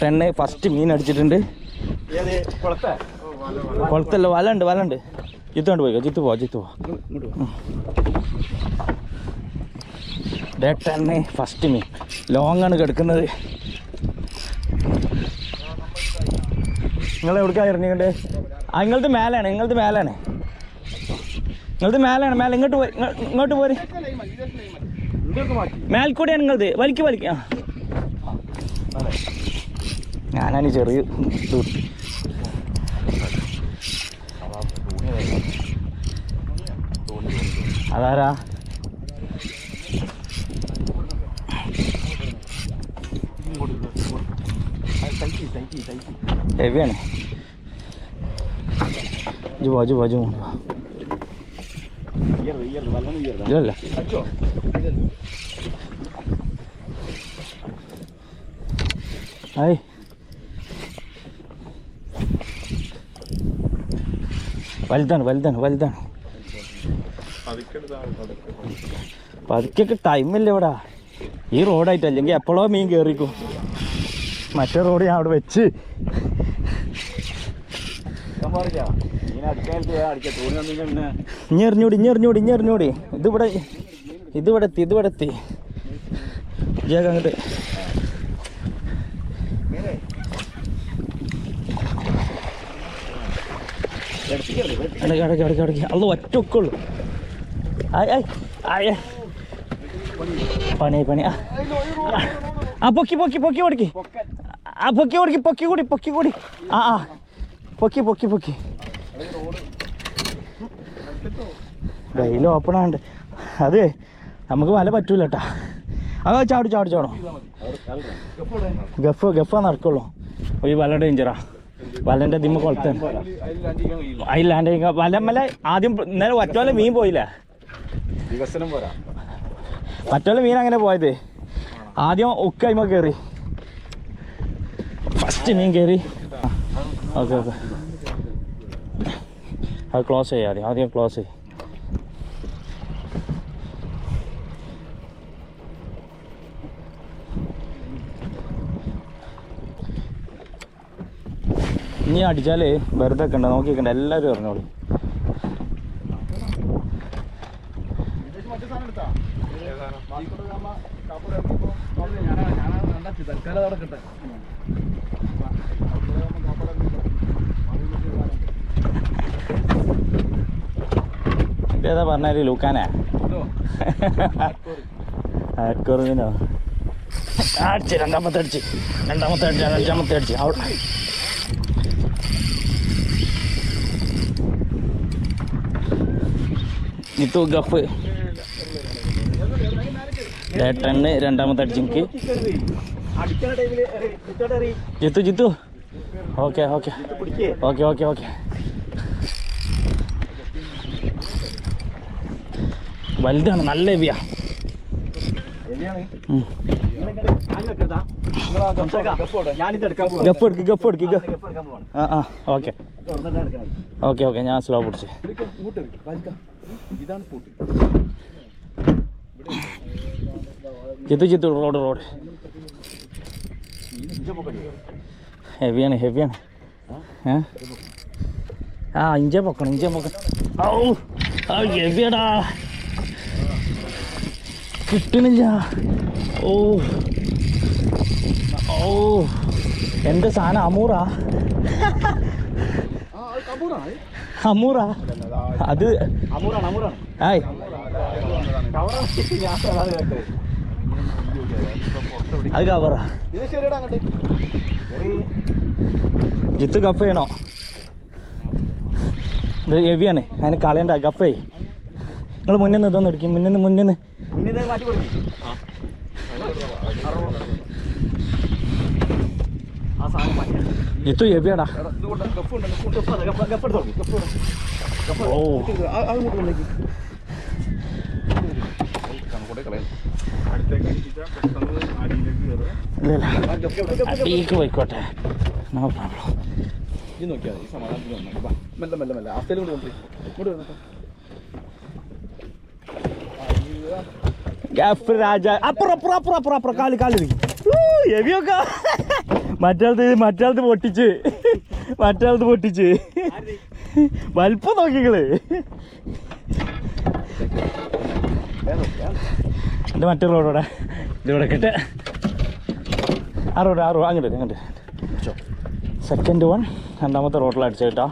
Ten first മീൻ അടിച്ചിട്ടുണ്ട്. കുളത്തല്ല വല ഉണ്ട് വല ഉണ്ട് ജിത്തോണ്ട് പോയിക്കോ ജിത്ത് പോവാ ജിത്ത് പോവാ ടെണ്ണ് ഫസ്റ്റ് മീൻ. ലോങ് ആണ് കിടക്കുന്നത്. നിങ്ങൾ എവിടേക്കാ ഇറങ്ങിക്കണ്ടേ ആ നിങ്ങളത് മേലാണ് നിങ്ങളത് മേലാണ്. നിങ്ങളത് മേലാണ് മേലെ ഇങ്ങോട്ട് പോയി ഇങ്ങോട്ട് പോര്. മേൽക്കൂടെയാണ് നിങ്ങളത് വലിക്ക് വലിക്ക. ഞാനാണ് ചെറിയ. അതാരാ? ഹെവിയാണ്. ജുവാ ജുവാ ജുവാ ഇതല്ല ഹായ് വലുതാണ് വലുതാണ് വലുതാണ് പതുക്കൊക്കെ ടൈമില്ല ഇവിടെ? ഈ റോഡായിട്ട് അല്ലെങ്കിൽ എപ്പോഴോ മീൻ കയറിക്കും മറ്റേ റോഡ് ഞാൻ അവിടെ വെച്ച്. ഇഞ്ഞെറിഞ്ഞൂടി ഇഞ്ഞി എറിഞ്ഞൂടി ഇതിവിടെ ഇതിവിടെ എത്തി ഇതിവിടെ എത്തി അങ്ങോട്ട്. അടക്കി അടക്കി അടക്കി അടക്കി. അത് ഒറ്റ ഒക്കുള്ളൂ ആയ് ആയ് ആയ്. ആയ്. പണി പണി. ആ. പൊക്കി പൊക്കി പൊക്കി ഓടിക്കി ആ പൊക്കി ഓടിക്കി പൊക്കി കൂടി പൊക്കി കൂടി. ആ ആ. പൊക്കി പൊക്കി പൊക്കി. വെയിൽ ഓപ്പൺ ആണ്ട് അത് നമുക്ക് വല പറ്റൂല കേട്ടാ അത് ചാടി ചാടി ചാടോ ഗഫ് ഗഫ നടക്കുള്ളൂ. ഈ വല ഡേഞ്ചറാ വലന്റെ ദിമ്മ കൊളത്ത്. വല വലമ്മല ആദ്യം ഇന്നലെ ഒറ്റോലെ മീൻ പോയില്ല? മറ്റോലെ മീൻ അങ്ങനെ പോയത്. ആദ്യം ഒക്കെ അതിമ കയറി ഫസ്റ്റ് മീൻ കയറി ഓക്കെ ഓക്കെ. അത് ക്ലോസ് ചെയ്യാം ആദ്യം ക്ലോസ് ചെയ്യും ഇനി അടിച്ചാൽ വെറുതെ ഒക്കെ ഉണ്ട്. നോക്കിക്കണ്ട എല്ലാവരും അറിഞ്ഞോളൂ ഇതേതാ പറഞ്ഞാൽ ലൂക്കാനാ? ആർക്കോറിനോ അടിച്ച് രണ്ടാമത്തെ അടിച്ച്. രണ്ടാമത്തെ അടിച്ച് അഞ്ചാമത്തെ അടിച്ച്. അവിടെ നിത്തു ഗഫ്. ഏട്ടണ് രണ്ടാമത്തെ അടിച്ച് എനിക്ക്. Jithu Jithu. Okay okay. Okay okay okay. വലുതാണ് നല്ല എവിയാ ഗപ്പ് എടുക്ക് ഗപ്പ് എടുക്ക് ആ ഓക്കെ. ഓക്കെ ഓക്കെ ഞാൻ സ്ലോ പിടിച്ച്. Chithu Chithu road road. ഹെവിയാണ് ഹെവിയാണ് ആ ഇഞ്ചെ പൊക്കണം ഇഞ്ചെ പൊക്കണം. ഹെവിയടാ കിട്ടണില്ല. ഓ. ഓ. എന്റെ സാധനം? അമൂറാ? അമൂറ? അത് ആയ്. അത് കവറാ. ജിത്ത് കഫ് ചെയ്യണോ? ഇത് ഹെവിയാണ് അതിന് കളയണ്ട കപ്പേ നിങ്ങൾ മുന്നിൽ നിന്ന് ഇതൊന്നും എടുക്കും മുന്നിൽ നിന്ന് മുന്നിൽ നിന്ന് മുന്നിൽ മാറ്റി കൊടുക്കും. ആ. സാധനം മാറ്റി എടുത്തോ. ഗഫ് ഓ. ഇത് അടിയിലേക്ക് പോയിക്കോട്ടെ. നോ പ്രോബ്ലം ഇത് നോക്കിയാൽ മതി ഈ സമാധാനത്തിൽ വന്നാൽ വാ മെല്ലെ മെല്ലെ മെല്ലെ. അവസ്ഥയിൽ കൊണ്ട് കൊണ്ടുപോയി. ഇങ്ങോട്ട് വന്നോ ഗഫ് രാജ അപ്പുറം അപ്പുറം അപ്പുറം അപ്പുറം അപ്പുറം. കാൽ കാൽ എവിയൊക്കെ മറ്റാളത്ത് മറ്റാളത്ത് പൊട്ടിച്ച്. മറ്റാളത്ത് പൊട്ടിച്ച്. വലിപ്പം നോക്കിക്കൾ എന്റെ മറ്റേ റോഡോടെ ഇതിവിടെ കിട്ടെ. ആ റോഡ് ആ റോഡ് അങ്ങോട്ട് അങ്ങോട്ട് സെക്കൻഡ് വൺ രണ്ടാമത്തെ കേട്ടോ.